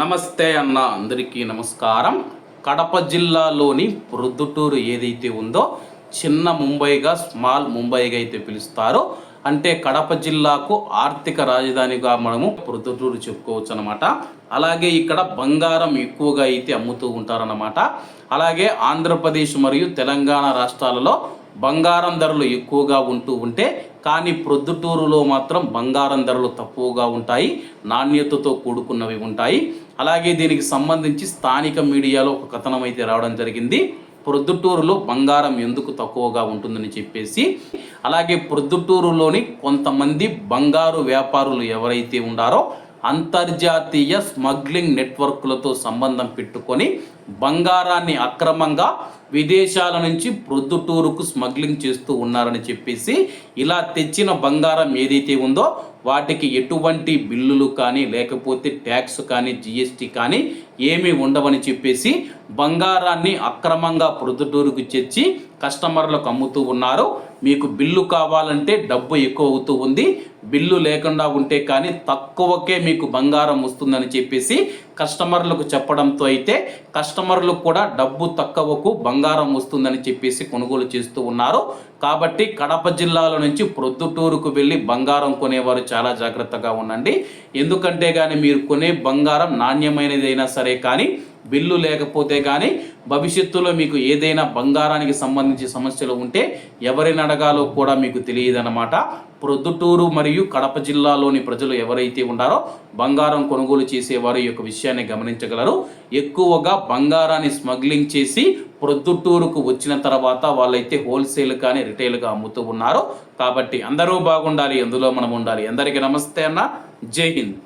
నమస్తే అన్న అందరికీ నమస్కారం. కడప జిల్లాలోని ప్రొద్దుటూరు ఏదైతే ఉందో చిన్న ముంబైగా స్మాల్ ముంబైగా అయితే పిలుస్తారో అంటే కడప జిల్లాకు ఆర్థిక రాజధానిగా మనము ప్రొద్దుటూరు చెప్పుకోవచ్చు అనమాట అలాగే ఇక్కడ బంగారం ఎక్కువగా అయితే అమ్ముతూ ఉంటారన్నమాట. అలాగే ఆంధ్రప్రదేశ్ మరియు తెలంగాణ రాష్ట్రాలలో బంగారం ధరలు ఎక్కువగా ఉంటూ ఉంటే కానీ ప్రొద్దుటూరులో మాత్రం బంగారం ధరలు తక్కువగా ఉంటాయి నాణ్యతతో కూడుకున్నవి ఉంటాయి. అలాగే దీనికి సంబంధించి స్థానిక మీడియాలో ఒక కథనం అయితే రావడం జరిగింది. ప్రొద్దుటూరులో బంగారం ఎందుకు తక్కువగా ఉంటుందని చెప్పేసి అలాగే ప్రొద్దుటూరులోని కొంతమంది బంగారు వ్యాపారులు ఎవరైతే ఉండారో అంతర్జాతీయ స్మగ్లింగ్ నెట్వర్క్లతో సంబంధం పెట్టుకొని బంగారాన్ని అక్రమంగా విదేశాల నుంచి ప్రొద్దుటూరుకు స్మగ్లింగ్ చేస్తూ ఉన్నారని చెప్పేసి ఇలా తెచ్చిన బంగారం ఏదైతే ఉందో వాటికి ఎటువంటి బిల్లులు కానీ లేకపోతే ట్యాక్స్ కానీ జిఎస్టీ కానీ ఏమీ ఉండవని చెప్పేసి బంగారాన్ని అక్రమంగా ప్రొద్దుటూరుకు తెచ్చి కస్టమర్లకు అమ్ముతూ ఉన్నారు. మీకు బిల్లు కావాలంటే డబ్బు ఎక్కువ అవుతూ ఉంది. బిల్లు లేకుండా ఉంటే కానీ తక్కువకే మీకు బంగారం వస్తుందని చెప్పేసి కస్టమర్లకు చెప్పడంతో అయితే కస్టమర్లకు కూడా డబ్బు తక్కువకు బంగారం వస్తుందని చెప్పేసి కొనుగోలు చేస్తూ ఉన్నారు. కాబట్టి కడప జిల్లాలో నుంచి ప్రొద్దుటూరుకు వెళ్ళి బంగారం కొనేవారు చాలా జాగ్రత్తగా ఉండండి. ఎందుకంటే కానీ మీరు కొనే బంగారం నాణ్యమైనదైనా సరే కానీ బిల్లు లేకపోతే కానీ భవిష్యత్తులో మీకు ఏదైనా బంగారానికి సంబంధించి సమస్యలు ఉంటే ఎవరిని అడగాలో కూడా మీకు తెలియదన్నమాట. ప్రొద్దుటూరు మరియు కడప జిల్లాలోని ప్రజలు ఎవరైతే ఉన్నారో బంగారం కొనుగోలు చేసేవారు ఈ యొక్క విషయాన్ని గమనించగలరు. ఎక్కువగా బంగారాన్ని స్మగ్లింగ్ చేసి ప్రొద్దుటూరుకు వచ్చిన తర్వాత వాళ్ళైతే హోల్సేల్ కానీ రిటైల్గా అమ్ముతూ ఉన్నారు. కాబట్టి అందరూ బాగుండాలి అందులో మనం ఉండాలి. అందరికీ నమస్తే అన్న. జై హింద్.